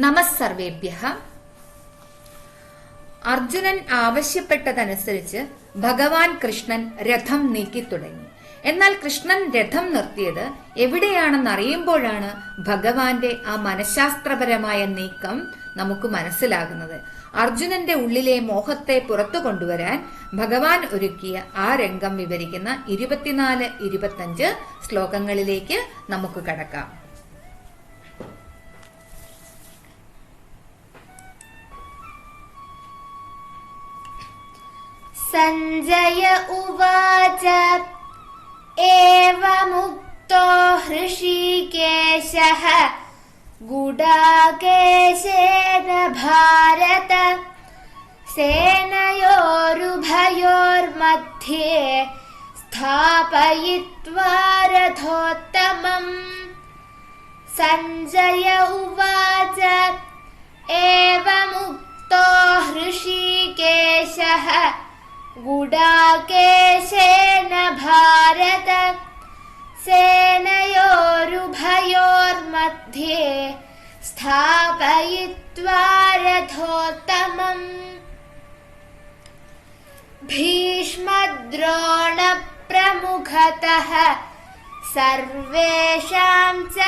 നമസ്സർവേഭ്യ അർജുനൻ ആവശ്യപ്പെട്ടതനുസരിച്ച് ഭഗവാൻ കൃഷ്ണൻ രഥം നീക്കി തുടങ്ങി. എന്നാൽ കൃഷ്ണൻ രഥം നിർത്തിയത് എവിടെയാണെന്ന് അറിയുമ്പോഴാണ് ഭഗവാന്റെ ആ മനഃശാസ്ത്രപരമായ നീക്കം നമുക്ക് മനസ്സിലാകുന്നത്. അർജുനന്റെ ഉള്ളിലെ മോഹത്തെ പുറത്തു കൊണ്ടുവരാൻ ഭഗവാൻ ഒരുക്കിയ ആ രംഗം വിവരിക്കുന്ന ഇരുപത്തിനാല് ഇരുപത്തഞ്ച് ശ്ലോകങ്ങളിലേക്ക് നമുക്ക് കടക്കാം. सञ्जय उवाच। एवमुक्तो हृषीकेशः गुडाकेशेन भारत। सेनयोरुभयोर्मध्ये स्थापयित्वा रथोत्तमम्। सञ्जय उवाच। एवमुक्तो हृषीकेशः गुडाकेशेन भारत सेनयोरुभयोर्मध्ये स्थापयित्वा रथोत्तमम्। भीष्मद्रोणप्रमुखतः सर्वेषां च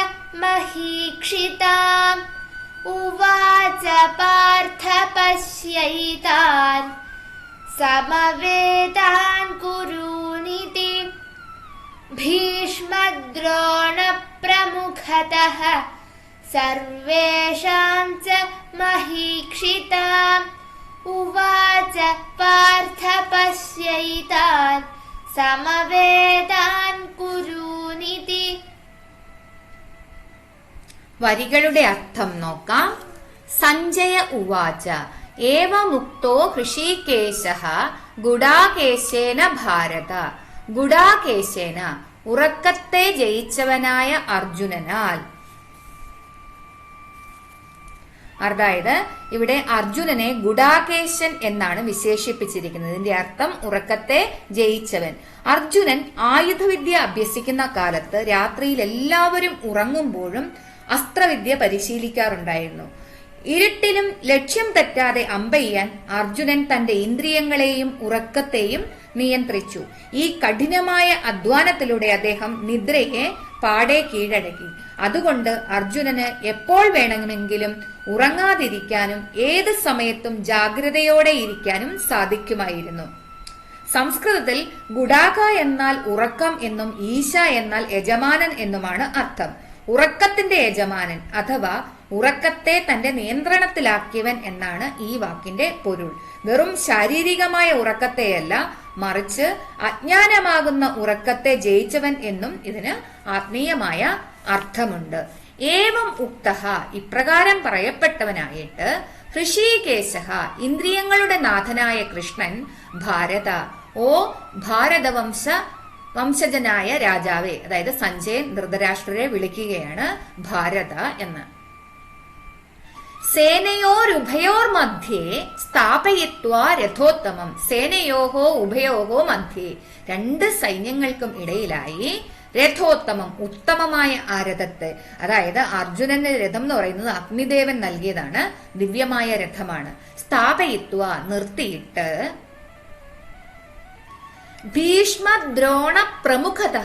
महीक्षिताम्। उवाच पार्थ पश्यैतान् समवेतान् कुरूनिति भीष्मद्रोणप्रमुखतः सर्वेषां च महीक्षिताम् उवाच पार्थ पश्यैतान् സമവേദാൻ കുരൂനിതി വരികളുടെ അർത്ഥം നോക്കാം സഞ്ജയ ഉവാച ഏവമുക്തോ ഹൃഷീകേശ ഗുഡാകേശേന ഭാരത. ഗുഡാകേശേന ഉറക്കത്തെ ജയിച്ചവനായ അർജുനനാൽ. അതായത് ഇവിടെ അർജുനനെ ഗുഡാകേശൻ എന്നാണ് വിശേഷിപ്പിച്ചിരിക്കുന്നത്. ഇതിന്റെ അർത്ഥം ഉറക്കത്തെ ജയിച്ചവൻ. അർജുനൻ ആയുധവിദ്യ അഭ്യസിക്കുന്ന കാലത്ത് രാത്രിയിൽ എല്ലാവരും ഉറങ്ങുമ്പോഴും അസ്ത്രവിദ്യ പരിശീലിക്കാറുണ്ടായിരുന്നു. ഇരുട്ടിലും ലക്ഷ്യം തെറ്റാതെ അമ്പെയ്യാൻ അർജുനൻ തന്റെ ഇന്ദ്രിയങ്ങളെയും ഉറക്കത്തെയും നിയന്ത്രിച്ചു. ഈ കഠിനമായ അധ്വാനത്തിലൂടെ അദ്ദേഹം നിദ്രയെ പാടെ കീഴടക്കി. അതുകൊണ്ട് അർജുനന് എപ്പോൾ വേണമെങ്കിലും ഉറങ്ങാതിരിക്കാനും ഏത് സമയത്തും ജാഗ്രതയോടെ ഇരിക്കാനും സാധിക്കുമായിരുന്നു. സംസ്കൃതത്തിൽ ഗുഡാക എന്നാൽ ഉറക്കം എന്നും ഈശ എന്നാൽ യജമാനൻ എന്നുമാണ് അർത്ഥം. ഉറക്കത്തിന്റെ യജമാനൻ അഥവാ ഉറക്കത്തെ തന്റെ നിയന്ത്രണത്തിലാക്കിയവൻ എന്നാണ് ഈ വാക്കിന്റെ പൊരുൾ. വെറും ശാരീരികമായ ഉറക്കത്തെയല്ല മറിച്ച് അജ്ഞാനമാകുന്ന ഉറക്കത്തെ ജയിച്ചവൻ എന്നും ഇതിന് ആത്മീയമായ അർത്ഥമുണ്ട്. ഏവം ഉക്തഹ ഇപ്രകാരം പറയപ്പെട്ടവനായിട്ട് ഹൃഷീകേശ ഇന്ദ്രിയങ്ങളുടെ നാഥനായ കൃഷ്ണൻ ഭാരത ഓ ഭാരതവംശ വംശജനായ രാജാവേ അതായത് സഞ്ജയൻ ധൃതരാഷ്ട്രരെ വിളിക്കുകയാണ് ഭാരത എന്ന്. സേനയോരുഭയോർ മധ്യേ സ്ഥാപയിത്വ രഥോത്തമം സേനയോഹോ ഉഭയോഹോ മധ്യേ രണ്ട് സൈന്യങ്ങൾക്കും ഇടയിലായി രഥോത്തമം ഉത്തമമായ ആ രഥത്തെ അതായത് അർജുനന്റെ രഥം എന്ന് പറയുന്നത് അഗ്നിദേവൻ നൽകിയതാണ് ദിവ്യമായ രഥമാണ്. സ്ഥാപയിത്വ നിർത്തിയിട്ട് ഭീഷ്മദ്രോണ പ്രമുഖത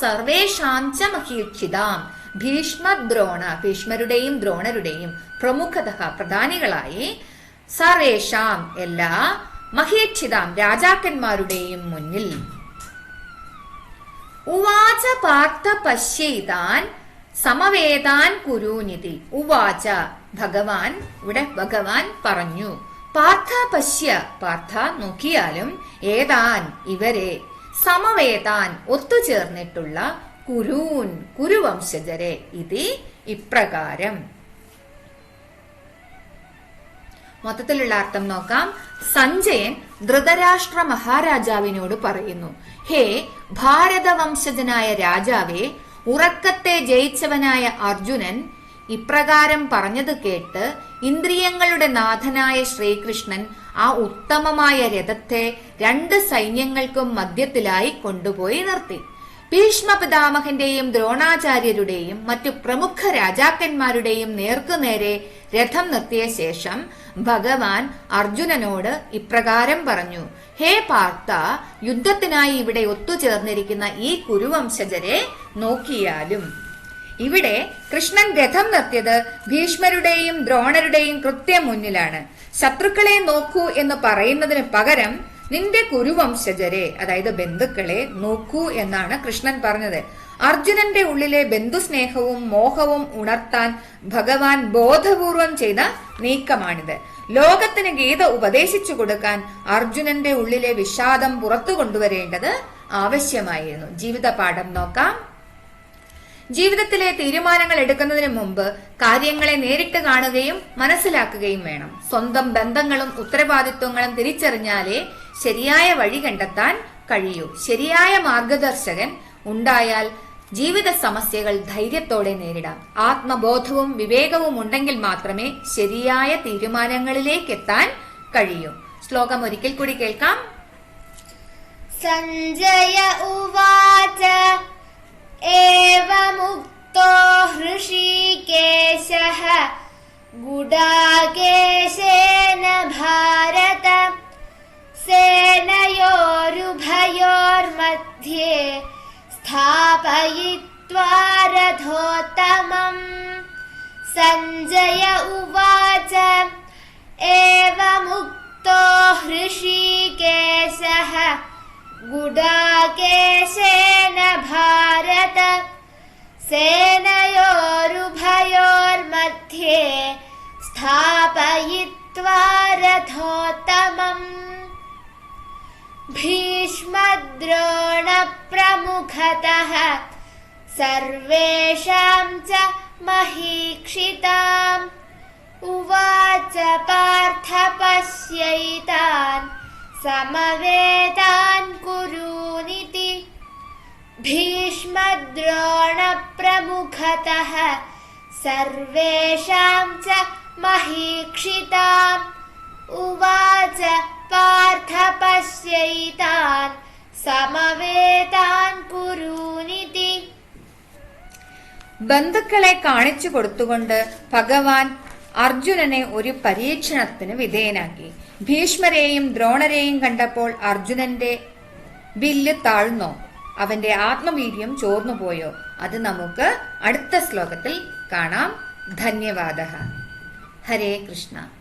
സർവേഷാം ച ഭീഷ്മദ്രോണ ഭീഷ്മരുടെയും ദ്രോണരുടെയും പ്രമുഖത പ്രധാനികളായി സർവേഷാം എല്ലാ മഹേക്ഷിതാം രാജാക്കന്മാരുടെയും മുന്നിൽ. ഉവാച പാർത്ഥ പശ്യതാൻ സമവേദാൻ കുരുനിധി ഉവാച ഭഗവാൻ ഇവിടെ ഭഗവാൻ പറഞ്ഞു പാർത്ഥ പശ്യ പാർത്ഥ നോക്കിയാലും ഏതാൻ ഇവരെ? സമവേദാൻ ഒത്തുചേർന്നിട്ടുള്ള കുരൂൻ കുരുവംശജരെ. ഇത് ഇപ്രകാരം. മൊത്തത്തിലുള്ള അർത്ഥം നോക്കാം. സഞ്ജയൻ ധൃതരാഷ്ട്ര മഹാരാജാവിനോട് പറയുന്നു ഹേ ഭാരതവംശജനായ രാജാവേ ഉറക്കത്തെ ജയിച്ചവനായ അർജുനൻ ഇപ്രകാരം പറഞ്ഞത് കേട്ട് ഇന്ദ്രിയങ്ങളുടെ നാഥനായ ശ്രീകൃഷ്ണൻ ആ ഉത്തമമായ രഥത്തെ രണ്ട് സൈന്യങ്ങൾക്കും മധ്യത്തിലായി കൊണ്ടുപോയി നിർത്തി. ഭീഷ്മ പിതാമഹന്റെയും ദ്രോണാചാര്യരുടെയും മറ്റു പ്രമുഖ രാജാക്കന്മാരുടെയും നേർക്കുനേരെ രഥം നിർത്തിയ ശേഷം ഭഗവാൻ അർജുനനോട് ഇപ്രകാരം പറഞ്ഞു ഹേ പാർത്ത യുദ്ധത്തിനായി ഇവിടെ ഒത്തുചേർന്നിരിക്കുന്ന ഈ കുരുവംശജരെ നോക്കിയാലും ഇവിടെ കൃഷ്ണൻ രഥം നിർത്തിയത് ഭീഷ്മരുടെയും ദ്രോണരുടെയും കൃത്യം മുന്നിലാണ് ശത്രുക്കളെ നോക്കൂ എന്ന് പറയുന്നതിന് പകരം നിന്റെ കുരുവംശജരെ അതായത് ബന്ധുക്കളെ നോക്കൂ എന്നാണ് കൃഷ്ണൻ പറഞ്ഞത്. അർജുനന്റെ ഉള്ളിലെ ബന്ധുസ്നേഹവും മോഹവും ഉണർത്താൻ ഭഗവാൻ ബോധപൂർവം ചെയ്ത നീക്കമാണിത്. ലോകത്തിന് ഗീത ഉപദേശിച്ചു കൊടുക്കാൻ അർജുനന്റെ ഉള്ളിലെ വിഷാദം പുറത്തു കൊണ്ടുവരേണ്ടത് ആവശ്യമായിരുന്നു. ജീവിത പാഠം നോക്കാം. ജീവിതത്തിലെ തീരുമാനങ്ങൾ എടുക്കുന്നതിന് മുമ്പ് കാര്യങ്ങളെ നേരിട്ട് കാണുകയും മനസ്സിലാക്കുകയും വേണം. സ്വന്തം ബന്ധങ്ങളും ഉത്തരവാദിത്വങ്ങളും തിരിച്ചറിഞ്ഞാലേ ശരിയായ വഴി കണ്ടെത്താൻ കഴിയൂ. ശരിയായ മാർഗദർശകൻ ഉണ്ടായാൽ ജീവിത സമസ്യകൾ ധൈര്യത്തോടെ നേരിടാം. ആത്മബോധവും വിവേകവും ഉണ്ടെങ്കിൽ മാത്രമേ ശരിയായ തീരുമാനങ്ങളിലേക്ക് എത്താൻ കഴിയൂ. ശ്ലോകം ഒരിക്കൽ കൂടി കേൾക്കാം. സഞ്ജയ ഉവാച ഏവമുക്തോ ഹൃഷികേശ ഗുഡാകേശേന ഭാരതം. सेनयोरुभयोर्मध्ये स्थापयित्वा रथोत्तमम्। सञ्जय उवाच एवमुक्तो हृषीकेशः गुडाकेशेन भारत। सेनयोरुभयोर्मध्ये स्थापयित्वा रथोत्तमम् भीष्मद्रोणप्रमुखतः। सर्वेषां च महीक्षिताम्। उवाच पार्थ पश्यैतान् समवेतान् कुरूनिति। भीष्मद्रोणप्रमुखतः। सर्वेषां च महीक्षिताम्। उवाच പാർത്ഥ പശ്യൈതാൻ സമവേതാൻ കുരുനിതി ബന്ധുക്കളെ കാണിച്ചു കൊടുത്തുകൊണ്ട് ഭഗവാൻ അർജുനനെ ഒരു പരീക്ഷണത്തിന് വിധേയനാക്കി. ഭീഷ്മരെയും ദ്രോണരെയും കണ്ടപ്പോൾ അർജുനന്റെ വില്ല് താഴ്ന്നോ? അവന്റെ ആത്മവീര്യം ചോർന്നുപോയോ അത് നമുക്ക് അടുത്ത ശ്ലോകത്തിൽ കാണാം. ധന്യവാദ. ഹരേ കൃഷ്ണ.